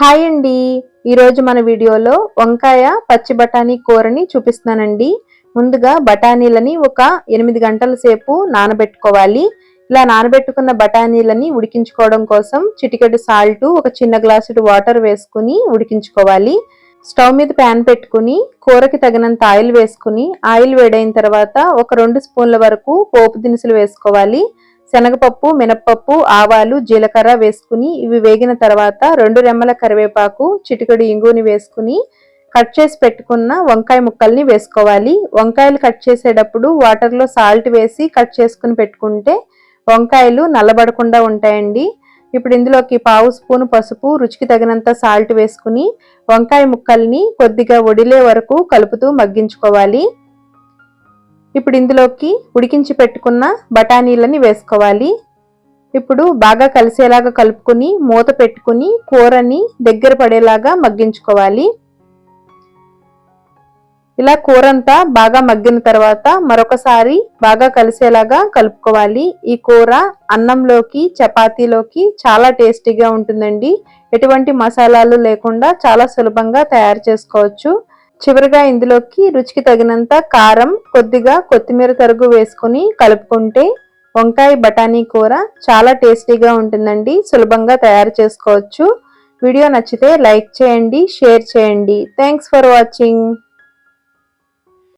Hi అండి. ఈరోజు మన వీడియోలో వంకాయ పచ్చి బఠానీ కూరని చూపిస్తున్నానండి. ముందుగా బఠానీలని ఒక ఎనిమిది గంటల సేపు నానబెట్టుకోవాలి. ఇలా నానబెట్టుకున్న బఠానీలని ఉడికించుకోవడం కోసం చిటికెడు సాల్ట్ ఒక చిన్న గ్లాసుడు వాటర్ వేసుకుని ఉడికించుకోవాలి. స్టవ్ మీద ప్యాన్ పెట్టుకుని కూరకి తగినంత ఆయిల్ వేసుకుని ఆయిల్ వేడైన తర్వాత ఒక రెండు స్పూన్ల వరకు పోపు దినుసులు వేసుకోవాలి. శనగపప్పు మినప్పప్పు ఆవాలు జీలకర్ర వేసుకుని ఇవి వేగిన తర్వాత రెండు రెమ్మల కరివేపాకు చిటికడు ఇంగుని వేసుకుని కట్ చేసి పెట్టుకున్న వంకాయ ముక్కల్ని వేసుకోవాలి. వంకాయలు కట్ చేసేటప్పుడు వాటర్లో సాల్ట్ వేసి కట్ చేసుకుని పెట్టుకుంటే వంకాయలు నల్లబడకుండా ఉంటాయండి. ఇప్పుడు ఇందులోకి పావు స్పూను పసుపు రుచికి తగినంత సాల్ట్ వేసుకుని వంకాయ ముక్కల్ని కొద్దిగా ఒడిలే వరకు కలుపుతూ మగ్గించుకోవాలి. ఇప్పుడు ఇందులోకి ఉడికించి పెట్టుకున్న బఠానీలని వేసుకోవాలి. ఇప్పుడు బాగా కలిసేలాగా కలుపుకుని మూత పెట్టుకుని కూరని దగ్గర పడేలాగా మగ్గించుకోవాలి. ఇలా కూర అంతా బాగా మగ్గిన తర్వాత మరొకసారి బాగా కలిసేలాగా కలుపుకోవాలి. ఈ కూర అన్నంలోకి చపాతీలోకి చాలా టేస్టీగా ఉంటుందండి. ఎటువంటి మసాలాలు లేకుండా చాలా సులభంగా తయారు చేసుకోవచ్చు. చివరిగా ఇందులోకి రుచికి తగినంత కారం కొద్దిగా కొత్తిమీర తరుగు వేసుకుని కలుపుకుంటే వంకాయ బఠానీ కూర చాలా టేస్టీగా ఉంటుందండి. సులభంగా తయారు చేసుకోవచ్చు. వీడియో నచ్చితే లైక్ చేయండి షేర్ చేయండి. Thanks for watching.